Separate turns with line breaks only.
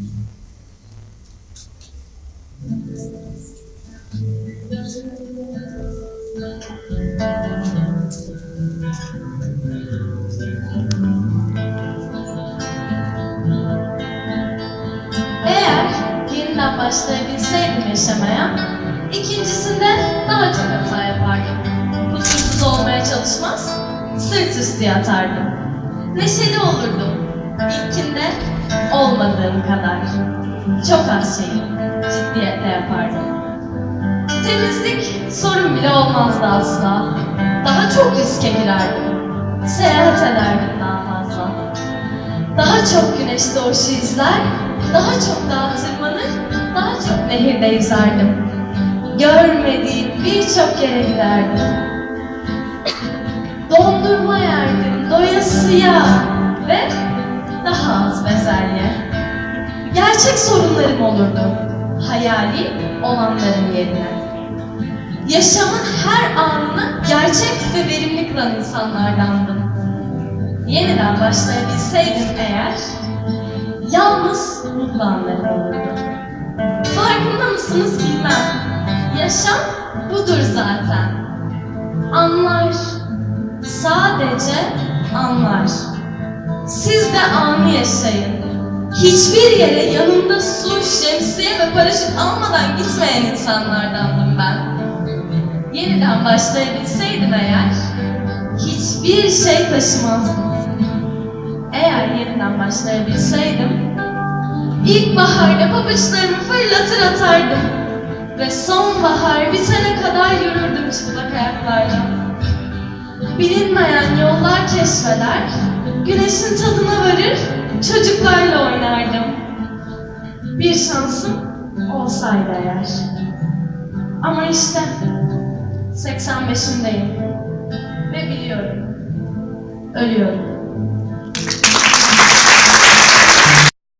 Eğer yeniden başlayabilseydim yaşamaya, ikincisinde daha çok hata yapardım. Huzursuz olmaya çalışmaz, sırt üstü yatardım. Neşeli olurdum. Olmadığım kadar. Çok az şeyi ciddiyetle yapardım. Temizlik sorun bile olmazdı asla. Daha çok riske girerdim. Seyahat ederdim daha fazla. Daha çok güneş doğuşu izler, daha çok dağa tırmanır, daha çok nehirde yüzerdim. Görmediğim birçok yere giderdim. Dondurma yerdim doyasıya ve Gerçek sorunlarım olurdu, hayali olanların yerine. Yaşamın her anını gerçek ve verimli kılan insanlardandım. Yeniden başlayabilseydim eğer, yalnız mutlu anlarım olurdu. Farkında mısınız bilmem. Yaşam budur zaten. Anlar, sadece anlar. Siz de anı yaşayın. Hiçbir yere yanında su, şemsiye ve paraşüt almadan gitmeyen insanlardandım ben. Yeniden başlayabilseydim eğer, hiçbir şey taşımazdım. Eğer yeniden başlayabilseydim, ilkbaharda pabuçlarımı fırlatır atardım. Ve sonbahar bitene kadar yürürdüm çıplak ayaklarla. Bilinmeyen yollar keşfeder, güneşin tadına varır bir şansım olsaydı eğer. Ama işte 85'imdeyim ve biliyorum, ölüyorum.